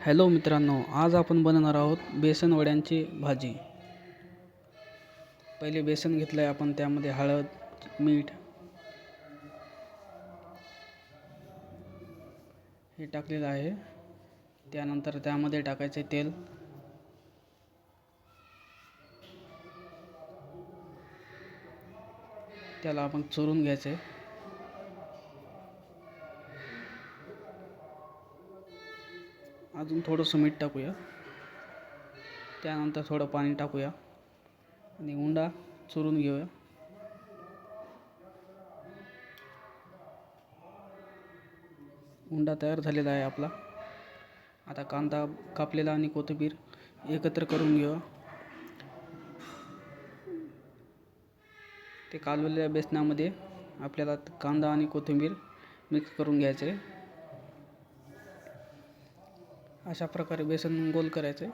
Hello मित्रांनो आज आपण बनवणार आहोत बेसन वड्यांची भाजी. पहिले बेसन घेतलं आहे आपण त्यामध्ये हळद मीठ. हे टाकलेलं आहे. त्यानंतर त्यामध्ये टाकायचे तेल. त्याला आपण चोरून घ्यायचे अजून थोडंसं मीठ टाकूया. त्यानंतर थोडं पाणी टाकूया. आणि उंडा चुरून घेऊया. उंडा तयार झालेला आहे आपला. आता कांदा कापलेला आणि कोथिंबीर एकत्र करून घेऊया. ते कालवलेल्या बेसनामध्ये आपल्याला कांदा आणि कोथिंबीर मिक्स करून घ्यायचे. अशा प्रकारे बेसन गोल करायचे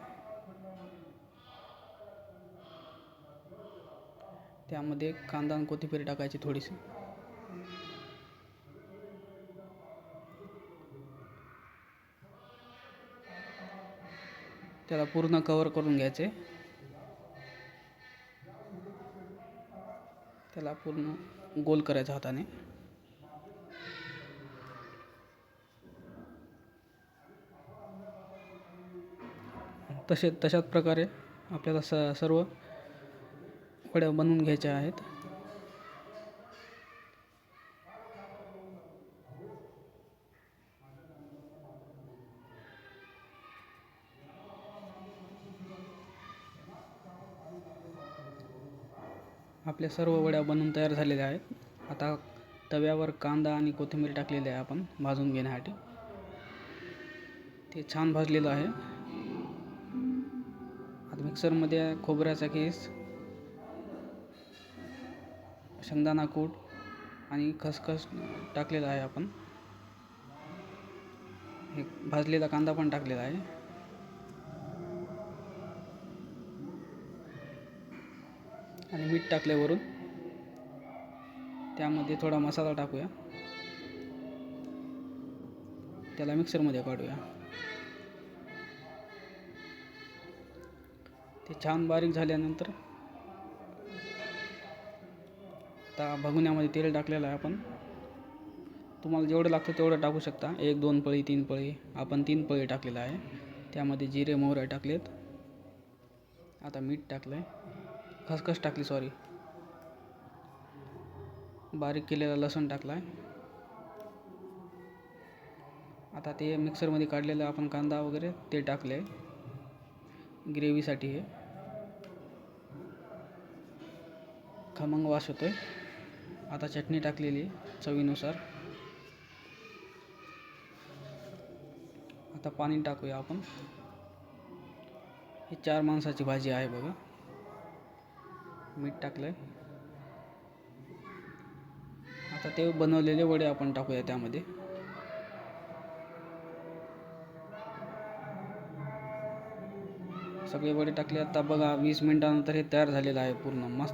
त्यामध्ये कांदा आणि कोथिंबीर टाकायची थोडीशी. त्याला पूर्ण कवर करून घ्यायचे. त्याला पूर्ण गोल करायचा हाताने. तसे तशाच प्रकारे आपल्याला स सर्व वड्या बनवून घ्यायच्या आहेत. आपल्या सर्व वड्या बनवून तयार झालेल्या आहेत. आता तव्यावर कांदा आणि कोथिंबीर टाकलेली आहे आपण भाजून घेण्यासाठी. ते छान भाजलेलं आहे. मिक्सरमध्ये खोबऱ्याचा केस शेंगदाणा कूट आणि खसखस टाकलेला आहे आपण. हे भाजलेला कांदा पण टाकलेला आहे. आणि मीठ टाकल्यावरून त्यामध्ये थोडा मसाला टाकूया. त्याला मिक्सरमध्ये काढूया. ते छान बारीक झाल्यानंतर आता भगुण्यामध्ये तेल टाकलेलं आहे आपण. तुम्हाला जेवढं लागतं तेवढं टाकू शकता. एक दोन पळी तीन पळी. आपण तीन पळी टाकलेलं आहे. त्यामध्ये जिरे मोहरे टाकलेत. आता मीठ टाकलं आहे खसखस टाकली सॉरी बारीक केलेला लसूण टाकला आहे आता ते मिक्सरमध्ये काढलेलं आपण कांदा वगैरे ते टाकले ग्रेव्हीसाठी हे. खमंग वास आहे आता चटणी टाकलेली चवीनुसार. आता पाणी टाकूया आपण. ही चार माणसाची भाजी आहे बघा. मीठ टाकलं आहे आता ते बनवलेले वडे आपण टाकूया त्यामध्ये. सगळे वडे टाकले. आता बघा वीस मिनिटानंतर हे तयार झालेलं आहे पूर्ण. मस्त.